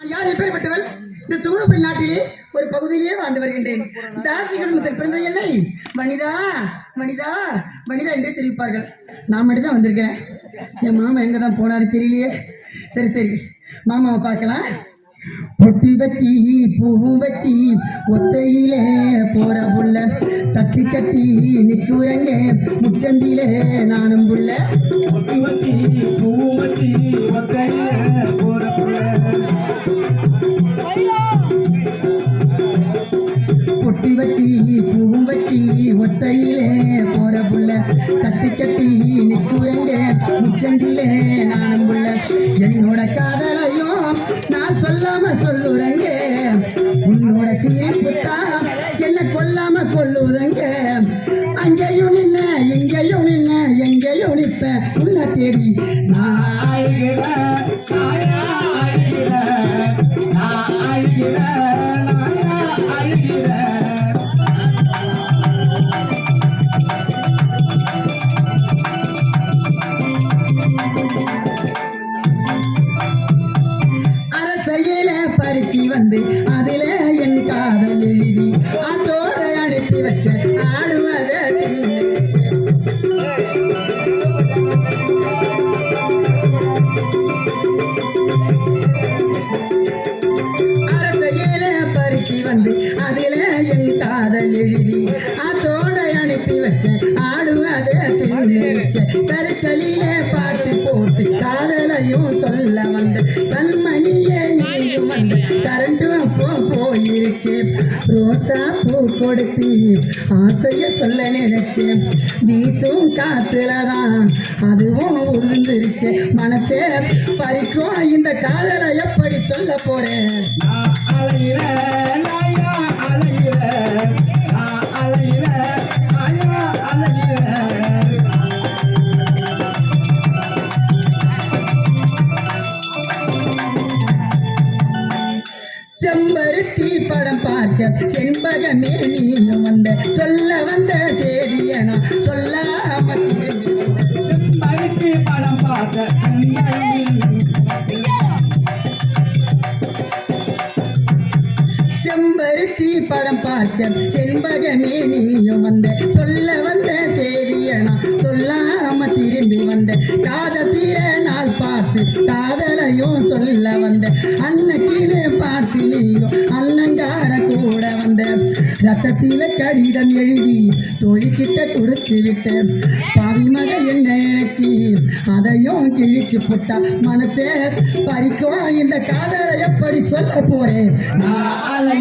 யார் எப்பேற்பட்டவள்? இந்த சுகுணபுரி நாட்டிலே ஒரு பகுதியிலே வாழ்ந்து வருகின்றேன். தாசி குடும்பத்தில் பிறந்த என்னை வனிதா வனிதா வனிதா என்றே தெரிவிப்பார்கள். நான் மட்டும் தான் வந்திருக்கிறேன். என் மாமா எங்கே தான் போனாரு தெரியலையே. சரி சரி. மாமாவை பார்க்கலாம். பொட்டி வச்சி பூவும் வச்சி ஒத்தையிலே போற புள்ள. தட்டி கட்டி நிக்குறங்க முச்சந்திலே நானும் புள்ள. ஒட்டி வச்சி பூ வச்சி ஒத்தையில போற புள்ள. ஒத்தையிலே போற புள்ள தட்டி கட்டி நிக்குறங்க. முச்சண்டிலே நானும் புள்ள என்னோட காதலையும் நான் சொல்லாம சொல்லுறங்க. உன்னோட சிரிப்புத்தான் என்ன கொல்லாம கொல்லுதங்க. அங்கேயும் நின்ன இங்கேயும் நின்ன எங்கேயும் நிற்ப உன்னை தேடி நான் பறிச்சு வந்து அதில என் காதல் எழுதி அதோட அனுப்பி வச்ச ஆடுவத அரசையில பறிச்சு வந்து அதுல என் காதல் எழுதி அதோட அனுப்பி வச்ச ஆடுவத தின்னு வச்ச கருக்களில பாட்டு போட்டு காதலையும் சொல்ல வந்த கண்மணியை நீயும் கரண்ட்டும் அப்போ போயிருச்சு. ரோசா பூ கொடுத்து ஆசைய சொல்ல நினைச்சேன். வீசும் காத்துலதான் அதுவும் உருந்துருச்சு மனசே பறிக்கும். இந்த காதலை எப்படி சொல்ல போறேன்? செம்பருத்தி படம் பார்க்க செண்பகமே நீயும் வந்த சொல்ல வந்த செய்திய நான் சொல்லாம திரும்பி படம் பார்க்க செம்பருத்தி படம் பார்க்க செண்பகமே நீயும் வந்த சொல்ல வந்த காதலையும் சொல்ல வந்த அண்ணன் கீழே பார்த்து நீயும் அண்ணங்கார கூட வந்த. ரத்தத்தில கடிதம் எழுதி தொழிக்கிட்ட கொடுத்து விட்ட பாவி மக என்ன நினைச்சி அதையும் கிழிச்சு போட்டா மனசே பறிக்கும். இந்த காதலை எப்படி சொல்ல போறேன்? நான்